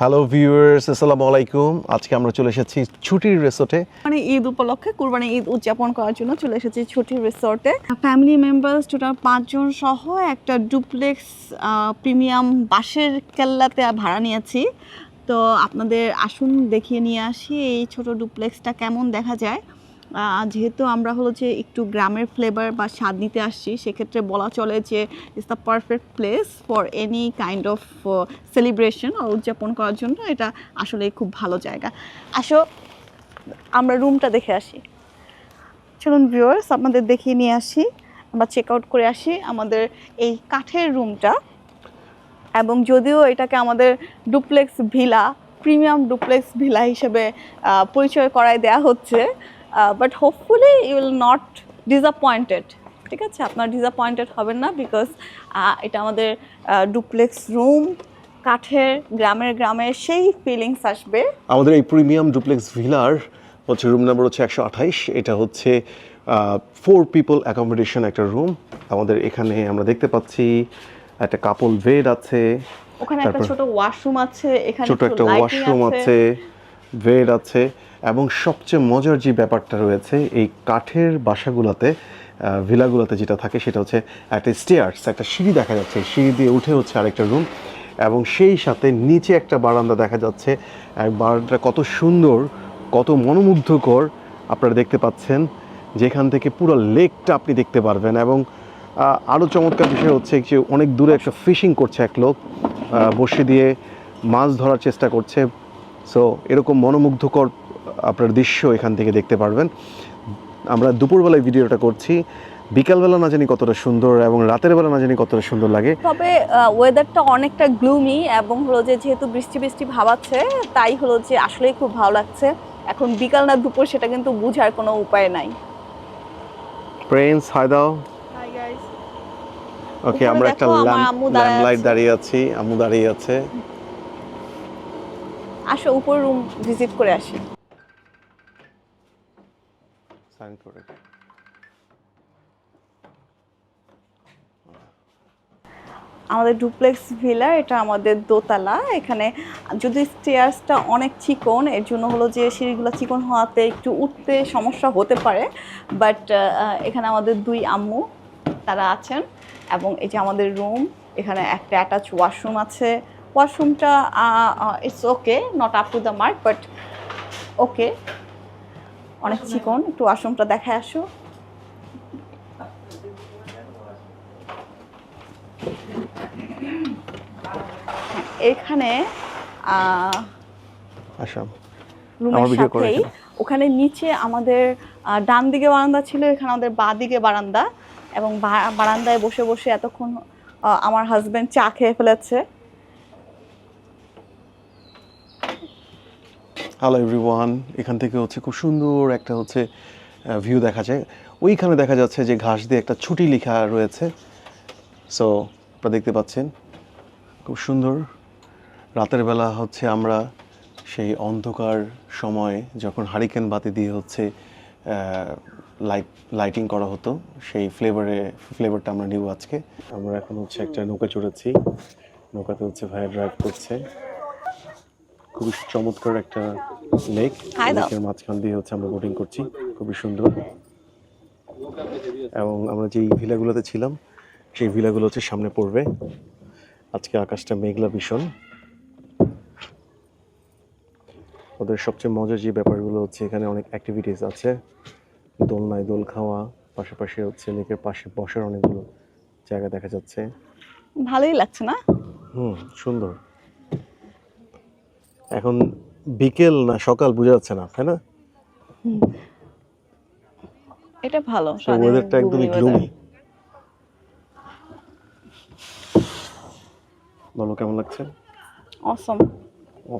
Hello viewers আসসালামু আলাইকুম। আজকে আমরা চলে এসেছি ছুটির রিসোর্টে মানে ঈদ উপলক্ষে কুরবানি ঈদ উদযাপন করার জন্য চলে এসেছি ছুটির রিসোর্টে ফ্যামিলি মেম্বার্স টোটাল পাঁচজন সহ একটা ডুপ্লেক্স প্রিমিয়াম বাসের কেল্লাতে ভাড়া নিয়েছি। তো আপনাদের আসুন দেখিয়ে নিয়ে আসি এই ছোট ডুপ্লেক্সটা কেমন দেখা যায়। যেহেতু আমরা হলো যে একটু গ্রামের ফ্লেভার বা স্বাদ নিতে আসছি, সেক্ষেত্রে বলা চলে যে it's the perfect place for any kind of celebration উদযাপন করার জন্য। এটা আসলে খুব ভালো জায়গা। আসো, আমরা রুমটা দেখে আসি। চলুন ভিউয়ার্স আপনাদের দেখিয়ে নিয়ে আসি, আমরা চেক আউট করে আসি আমাদের এই কাঠের রুমটা এবং যদিও এটাকে আমাদের duplex villa premium duplex villa হিসেবে পরিচয় করায় দেওয়া হচ্ছে but hopefully you will not disappointed ঠিক আছে? আপনার ডিসঅ্যাপয়েন্টেড হবেন না বিকজ এটা আমাদের ডুপ্লেক্স রুম কাঠের গ্রামের গ্রামের সেই ফিলিংস আসবে। আমাদের এই প্রিমিয়াম ডুপ্লেক্স ভিলার হচ্ছে রুম নাম্বার হচ্ছে একশো আঠাইশ। এটা হচ্ছে ফোর পিপল অ্যাকোমোডেশন একটা রুম আমাদের এখানে আমরা দেখতে পাচ্ছি একটা কাপল বেড আছে। ওখানে একটা ছোট ওয়াশরুম আছে এখানে ছোট একটা ওয়াশরুম আছে। বেড আছে। এবং সবচেয়ে মজার যে ব্যাপারটা রয়েছে, এই কাঠের বাসাগুলোতে ভিলাগুলোতে যেটা থাকে, সেটা হচ্ছে একটা স্টেয়ার্স একটা সিঁড়ি দেখা যাচ্ছে। সিঁড়ি দিয়ে উঠে হচ্ছে আরেকটা রুম এবং সেই সাথে নিচে একটা বারান্দা দেখা যাচ্ছে। বারান্দাটা কত সুন্দর, কত মনোমুগ্ধকর আপনারা দেখতে পাচ্ছেন। যেখান থেকে পুরো লেকটা আপনি দেখতে পারবেন এবং আরও চমৎকার বিষয় হচ্ছে যে অনেক দূরে একটা ফিশিং করছে এক লোক বসে দিয়ে মাছ ধরার চেষ্টা করছে। সো এরকম মনোমুগ্ধকর আপনার দৃশ্য এখান থেকে দেখতে পারবেন। আমরা দুপুরবেলায় ভিডিওটা করছি। বিকালবেলা না জানি কতটা সুন্দর এবং রাতের বেলা না জানি কতটা সুন্দর লাগে। তবে ওয়েদারটা অনেকটা গ্লুমি এবং হলো যে যেহেতু বৃষ্টি বৃষ্টি ভাবাচ্ছে তাই হলো যে আসলেই খুব ভালো লাগছে। এখন বিকাল না দুপুর সেটা কিন্তু বোঝার কোনো উপায় নাই। প্রেন্স হাই দাও ওকে আমরা একটা দেখো, আমার ল্যাম্প লাইট দাঁড়িয়ে আছি আম্মু দাঁড়িয়ে আছে। আসো উপর রুম ভিজিট করে আসি। সাইন করে। আমাদের ডুপ্লেক্স ভিলা এটা আমাদের দোতলা। এখানে যদি স্টেয়ার্সটা অনেক চিকন, এর জন্য হলো যে সিঁড়িগুলো চিকন হওয়াতে একটু উঠতে সমস্যা হতে পারে। বাট এখানে আমাদের দুই আম্মু, তারা আছেন। এবং এই যে আমাদের রুম এখানে একটা অ্যাটাচ ওয়াশরুম আছে। ওয়াশরুমটা it's okay not up to the mark but okay অনেক চিকন একটু ওয়াশরুমটা দেখায় আসো। এখানে আসাম রুমের সাথেই ওখানে নিচে আমাদের আহ, ডান দিকে বারান্দা ছিল এখানে আমাদের বাঁ দিকে বারান্দা। এবং বারান্দায় বসে বসে এতক্ষণ আহ, আমার হাজবেন্ড চা খেয়ে ফেলেছে। হ্যালো এভরিওয়ান এখান থেকে হচ্ছে খুব সুন্দর একটা হচ্ছে ভিউ দেখা যায়। ওইখানে দেখা যাচ্ছে যে ঘাস দিয়ে একটা ছুটি লেখা রয়েছে। সো আপনারা দেখতে পাচ্ছেন, খুব সুন্দর। রাতের বেলা হচ্ছে আমরা সেই অন্ধকার সময় যখন হারিকেন বাতি দিয়ে হচ্ছে লাইট লাইটিং করা হতো, সেই ফ্লেভারে ফ্লেভারটা আমরা নিব আজকে। আমরা এখন হচ্ছে একটা নৌকা চড়েছি। নৌকাতে হচ্ছে ভাইয়া ড্রাইভ করছে। খুবই চমৎকার একটা লেক লেকের মাঝখান দিয়ে হচ্ছে আমরা বোটিং করছি। খুবই সুন্দর। এবং আমরা যেই ভিলাগুলোতে ছিলাম সেই ভিলাগুলো হচ্ছে সামনে পড়বে। আজকে আকাশটা মেঘলা ভীষণ। ওদের সবচেয়ে মজার যে ব্যাপারগুলো হচ্ছে এখানে অনেক অ্যাক্টিভিটিস আছে। দোলনায় দোল খাওয়া পাশাপাশি হচ্ছে লেকের পাশে বসার অনেকগুলো জায়গা দেখা যাচ্ছে। ভালোই লাগছে না? হুম সুন্দর। এখন বিকেল না সকাল বোঝা যাচ্ছে না তাই না? এটা ভালো ওয়েদারটা একদমই গ্লুমি বলো কেমন লাগছে? অসম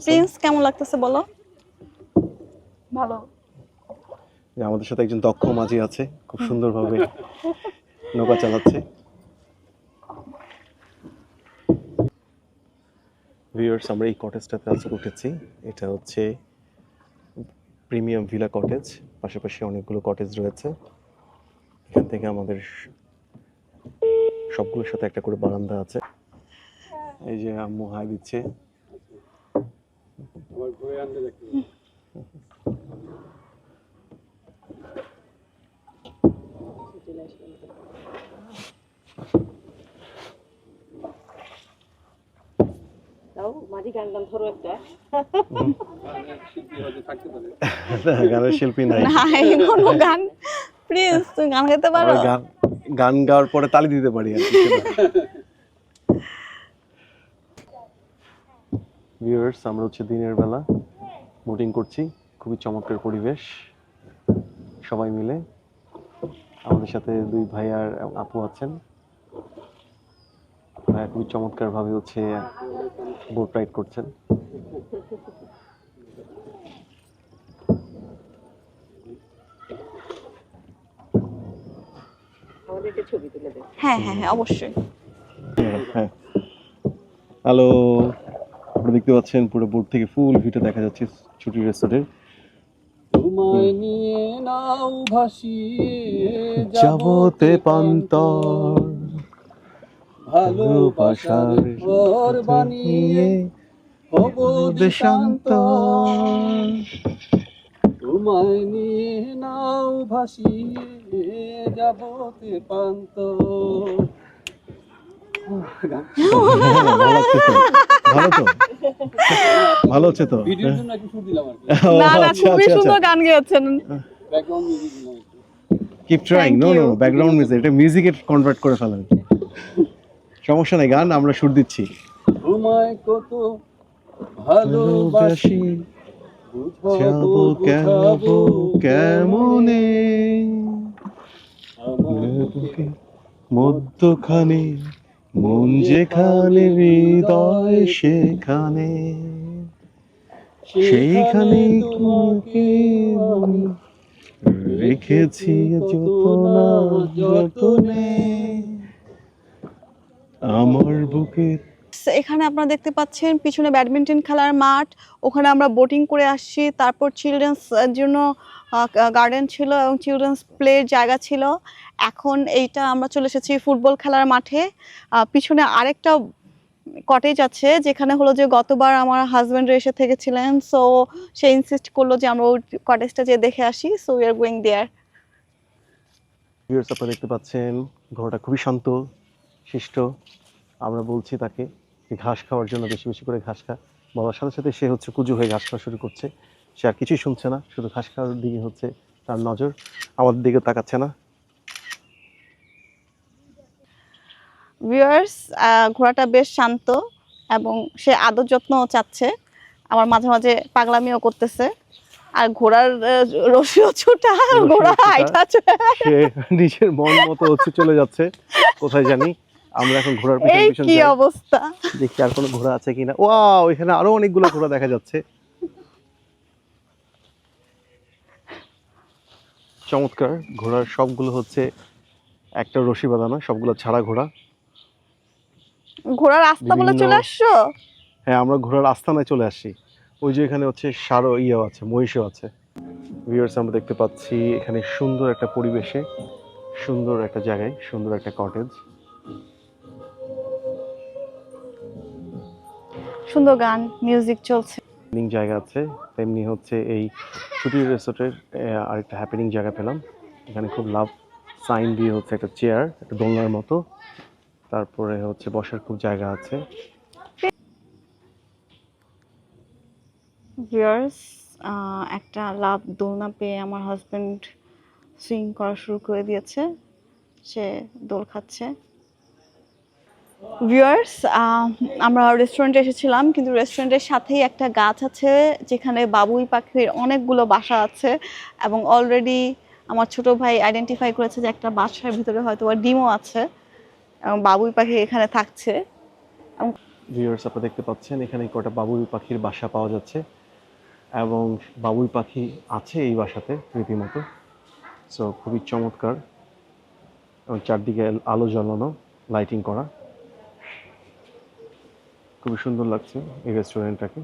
প্রিন্স কেমন লাগতেছে বলো? ভালো। যে আমাদের সাথে একজন দক্ষ মাঝি আছে খুব সুন্দরভাবে নৌকা চালাচ্ছে। ভিউয়ার্স আমরা এই কটেজটাতে আজকে উঠেছি। এটা হচ্ছে প্রিমিয়াম ভিলা কটেজ পাশাপাশি অনেকগুলো কটেজ রয়েছে। এখান থেকে আমাদের সবগুলোর সাথে একটা করে বারান্দা আছে। এই যে আম্মু হাই দিচ্ছে। আবার ঘুরে মাঝি গান গান ধরো একটা। গানের শিল্পী নাই। নাই কোনো গান। প্লিজ তুমি গান গাইতে পারো। গান গান গাওয়ার পরে তালি দিতে পারি আর ভিউয়ার্স আমরা হচ্ছে দিনের বেলা। বোটিং করছি খুবই চমৎকার পরিবেশ। সবাই মিলে। আমাদের সাথে দুই ভাই আর আপু আছেন। ভাইয়া খুবই চমৎকার ভাবে হচ্ছে বোট রাইড করছেন। হ্যাঁ হ্যাঁ হ্যাঁ অবশ্যই। হ্যাঁ হ্যালো আপনারা দেখতে পাচ্ছেন পুরো বোট থেকে ফুল ভিউটা দেখা যাচ্ছে ছুটি রেস্টুরেন্টের তোমায় নিয়ে নাও ভাসিয়ে যাবতে পান্তর ভালোবাসার ঘর বানিয়ে হব দেশান্ত। তোমায় নিয়ে নাও ভাসিয়ে যাবতে পান্ত ভালো লাগছে তো? ভালো হচ্ছে তো ভিডিওর জন্য একটু শুট দিলাম আর কি। ও, না না আচ্ছা, খুবই আচ্ছা, সুন্দর আচ্ছা। গান গেয়েছেন। Background music keep trying no no background music এটা মিউজিকে কনভার্ট করে ফেলেন সমস্যা নাই গান আমরা সুর দিচ্ছি। তোমায় কত ভালোবাসি। যাব বুঝাবো বুঝাবো কেমনে? মধ্যখানে মন যেখানে হৃদয় সেখানে। সেইখানে তোমাকে রেখেছি যতনা। যতনে। আমার বুকের এখানে আপনারা দেখতে পাচ্ছেন পিছনে ব্যাডমিন্টন খেলার মাঠ। ওখানে আমরা বোটিং করে আসছি। তারপর চিলড্রেন্স জন্য গার্ডেন ছিল এবং চিলড্রেন্স প্লের জায়গা ছিল। এখন এইটা আমরা চলে এসেছি ফুটবল খেলার মাঠে। পিছনে আরেকটা কটেজ আছে যেখানে হলো যে গতবার আমার হাজব্যান্ড এসে থেকেছিলেন। সো সে ইনসিস্ট করল যে আমরা ওই কটেজটা যে দেখে আসি। So we are going there আপনারা দেখতে পাচ্ছেন ঘরটা খুবই শান্ত। শিষ্ট আমরা বলছি তাকে যে ঘাস খাওয়ার জন্য বেশি বেশি করে ঘাস খা। বলার সাথে সাথে সে হচ্ছে কুজু হয়ে ঘাস খাওয়া শুরু করছে। সে আর কিছুই শুনছে না শুধু ঘাস খাওয়ার দিকে হচ্ছে তার নজর। আমাদের দিকে তাকাচ্ছে না। ভিউয়ার্স ঘোড়াটা বেশ শান্ত এবং সে আদর যত্ন চাচ্ছে। আমার মাঝে মাঝে পাগলামিও করতেছে। আর ঘোড়ার রশিও ছোটা ঘোড়া। হাইটা নিজের মন মতো হচ্ছে চলে যাচ্ছে কোথায় জানি। আমরা এখন ঘোড়ার পিছন পিছন কি অবস্থা? দেখি আর কোনো ঘোড়া আছে কিনা। ওয়াও এখানে আরও অনেকগুলো ঘোড়া দেখা যাচ্ছে। চমৎকার ঘোড়ার সবগুলো হচ্ছে একটা রশি বাঁধানো সবগুলো ছাড়া ঘোড়া। ঘোড়ার রাস্তা বলে চলে আসছো? হ্যাঁ আমরা ঘোড়ার আস্তানায় চলে আসি। ওই যে এখানে হচ্ছে সারও ইয়েও আছে মহিষও আছে। ভিউয়ার্স আমরা দেখতে পাচ্ছি এখানে সুন্দর একটা পরিবেশে সুন্দর একটা জায়গায় সুন্দর একটা কটেজ সুন্দর গান মিউজিক চলছে। হ্যাপেনিং জায়গা আছে তেমনি হচ্ছে এই ছুটির রিসোর্টের আরেকটা হ্যাপেনিং জায়গা পেলাম। এখানে খুব লাভ সাইন দিয়ে হচ্ছে একটা চেয়ার একটা দোলনার মতো। তারপরে হচ্ছে বসার খুব জায়গা আছে। ভিউয়ার্স একটা লাভ দোলনা পেয়ে আমার হাজবেন্ড সুইং করা শুরু করে দিয়েছে। সে দোল খাচ্ছে। ভিউয়ার্স আমরা রেস্টুরেন্টে এসেছিলাম, কিন্তু রেস্টুরেন্টের সাথেই একটা গাছ আছে, যেখানে বাবুই পাখির অনেকগুলো বাসা আছে এবং অলরেডি আমার ছোট ভাই আইডেন্টিফাই করেছে যে একটা বাসার ভিতরে হয়তো ডিমও আছে এবং বাবুই পাখি এখানে থাকছে। ভিউয়ার্স আপনারা দেখতে পাচ্ছেন এখানে কটা বাবুই পাখির বাসা পাওয়া যাচ্ছে এবং বাবুই পাখি আছে এই বাসাতে রীতিমতো। সো খুবই চমৎকার এবং চারদিকে আলো জ্বালানো লাইটিং করা। খুবই সুন্দর লাগছে এই রেস্টুরেন্টটাকে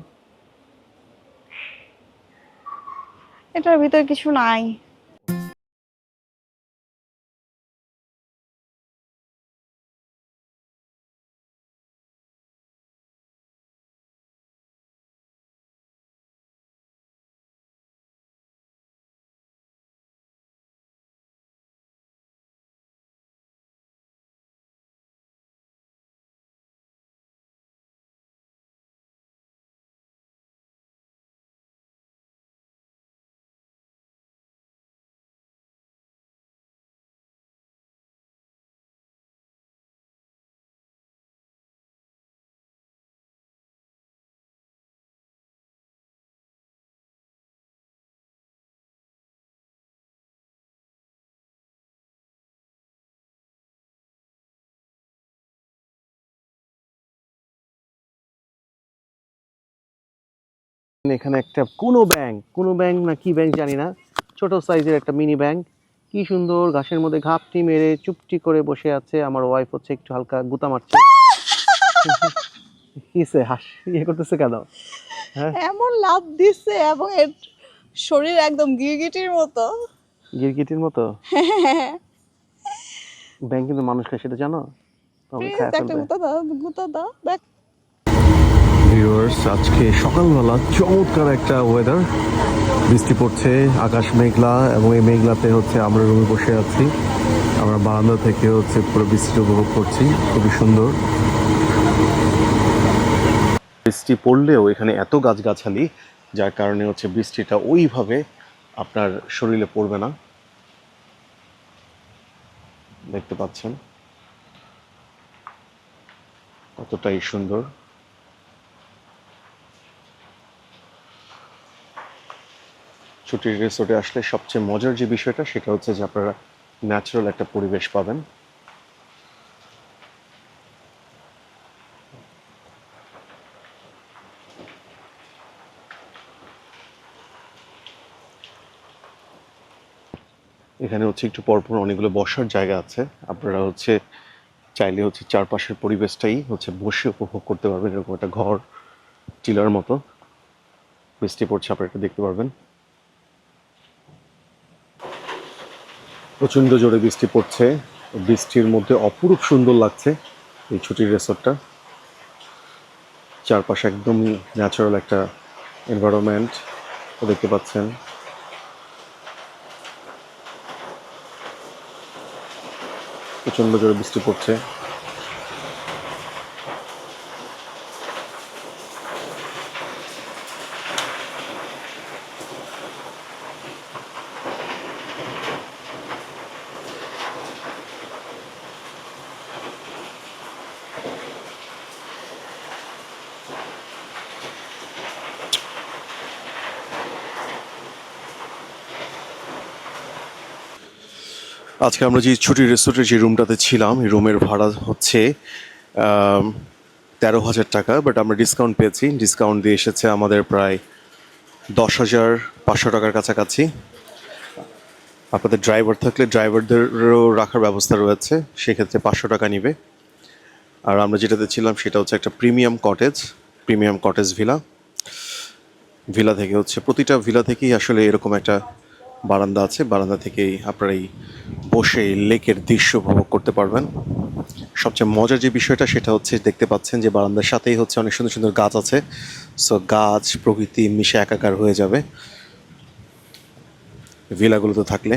এটার ভিতরে কিছু নাই। এখানে একটা কোনো ব্যাংক কোনো ব্যাংক না কি ব্যাংক জানি না। ছোট সাইজের একটা মিনি ব্যাংক কি সুন্দর ঘাসের মধ্যে ঘাপটি মেরে চুপটি করে বসে আছে আমার ওয়াইফ হচ্ছে একটু হালকা গুতা মারছে। কিসে হাস ইয়ে করতেছে কেন? হ্যাঁ? এমন লাভ দিচ্ছে এবং এর শরীর একদম গিরগিটির মতো। গিরগিটির মতো? ব্যাংক কিন্তু মানুষ খায় সেটা জানো? তবে খায় গুতা দাও গুতা দাও দেখ। ভিউয়ার্স আজকে সকালবেলা চমৎকার একটা ওয়েদার বৃষ্টি পড়ছে, আকাশ মেঘলা এবং এই মেঘলাতে হচ্ছে আমরা রুমে বসে আছি। আমরা বারান্দা থেকে হচ্ছে পুরো বৃষ্টি উপভোগ করছি, খুবই সুন্দর। বৃষ্টি পড়লেও এখানে এত গাছগাছালি, যার কারণে হচ্ছে বৃষ্টিটা ওইভাবে আপনার শরীরে পড়বে না। দেখতে পাচ্ছেন কতটাই সুন্দর। ছুটির রিসোর্টে আসলে সবচেয়ে মজার যে বিষয়টা, সেটা হচ্ছে যে আপনারা ন্যাচারাল একটা পরিবেশ পাবেন। এখানে হচ্ছে একটু পরপর অনেকগুলো বসার জায়গা আছে। আপনারা হচ্ছে চাইলে হচ্ছে চারপাশের পরিবেশটাই হচ্ছে বসে উপভোগ করতে পারবেন, এরকম একটা ঘর, টিলার মতো। বৃষ্টি পড়ছে, আপনারা দেখতে পারবেন। প্রচণ্ড জোরে বৃষ্টি পড়ছে। বৃষ্টির মধ্যে অপরূপ সুন্দর লাগছে এই ছুটির রেসর্টটা। চারপাশে একদম ন্যাচারাল একটা এনভায়রনমেন্ট দেখতে পাচ্ছেন। প্রচণ্ড জোরে বৃষ্টি পড়ছে। আজকে আমরা যে ছুটির রেসোর্টের যে রুমটাতে ছিলাম, এই রুমের ভাড়া হচ্ছে তেরো হাজার টাকা বাট আমরা ডিসকাউন্ট পেয়েছি। ডিসকাউন্ট দিয়ে এসেছে আমাদের প্রায় দশ হাজার পাঁচশো টাকার কাছাকাছি। আপনাদের ড্রাইভার থাকলে ড্রাইভারদেরও রাখার ব্যবস্থা রয়েছে, সেক্ষেত্রে পাঁচশো টাকা নিবে। আর আমরা যেটাতে ছিলাম, সেটা হচ্ছে একটা premium cottage premium cottage villa villa থেকে হচ্ছে, প্রতিটা ভিলা থেকেই আসলে এরকম একটা বারান্দা আছে, বারান্দা থেকেই আপনারা এই বসে লেকের দৃশ্য উপভোগ করতে পারবেন। সবচেয়ে মজার যে বিষয়টা সেটা হচ্ছে দেখতে পাচ্ছেন যে বারান্দার সাথেই হচ্ছে অনেক সুন্দর সুন্দর গাছ আছে। সো গাছ প্রকৃতি মিশে একাকার হয়ে যাবে। ভিলাগুলোতে থাকলে